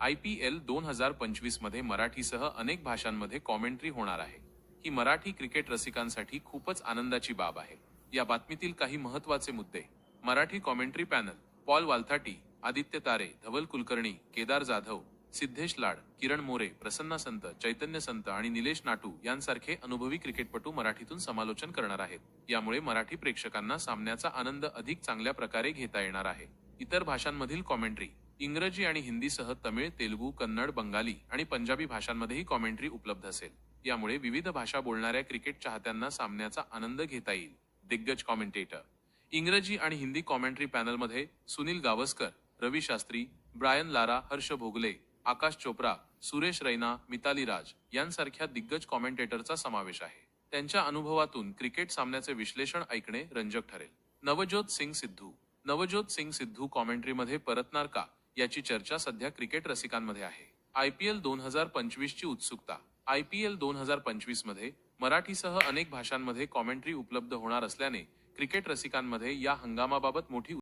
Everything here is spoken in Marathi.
आय पी एल दोन हजार पंचवीसमध्ये मराठीसह अनेक भाषांमध्ये कॉमेंट्री होणार आहे. ही मराठी क्रिकेट रसिकांसाठी खूपच आनंदाची बाब आहे. या बातमीतील काही महत्त्वाचे मुद्दे. मराठी कॉमेंट्री पॅनल पॉल वालथाटी आदित्य तारे धवल कुलकर्णी केदार जाधव सिद्धेश लाड किरण मोरे प्रसन्ना संत चैतन्य संत आणि निलेश नाटू यांसारखे अनुभवी क्रिकेटपटू मराठीतून समालोचन करणार आहेत. यामुळे मराठी प्रेक्षकांना सामन्याचा आनंद अधिक चांगल्या प्रकारे घेता येणार आहे. इतर भाषांमधील कॉमेंट्री इंग्रजी आणि हिंदीसह तमिळ तेलुगू कन्नड बंगाली आणि पंजाबी भाषांमध्येही कॉमेंट्री उपलब्ध असेल. यामुळे विविध भाषा बोलणाऱ्या क्रिकेट चाहत्यांना सामन्याचा आनंद घेता येईल. दिग्गज कॉमेंटेटर इंग्रजी आणि हिंदी कॉमेंट्री पॅनलमध्ये सुनील गावस्कर रवी शास्त्री ब्रायन लारा हर्ष भोगले आकाश चोप्रा सुरेश रैना मिताली राज यांसारख्या दिग्गज कॉमेंटेटरचा समावेश आहे. त्यांच्या अनुभवातून क्रिकेट सामन्याचे विश्लेषण ऐकणे रंजक ठरेल. नवज्योत सिंग सिद्धू. नवज्योत सिंग सिद्धू कॉमेंट्रीमध्ये परतणार का? याची चर्चा सध्या क्रिकेट रसिकांमध्ये आहे. आय पी एल दोन हजार पंचवीस ची उत्सुकता. आय पी एल दोन हजार पंचवीसमध्ये मराठीसह अनेक भाषांमध्ये कॉमेंट्री उपलब्ध होणार असल्याने क्रिकेट रसिकांमध्ये या हंगामाबाबत मोठी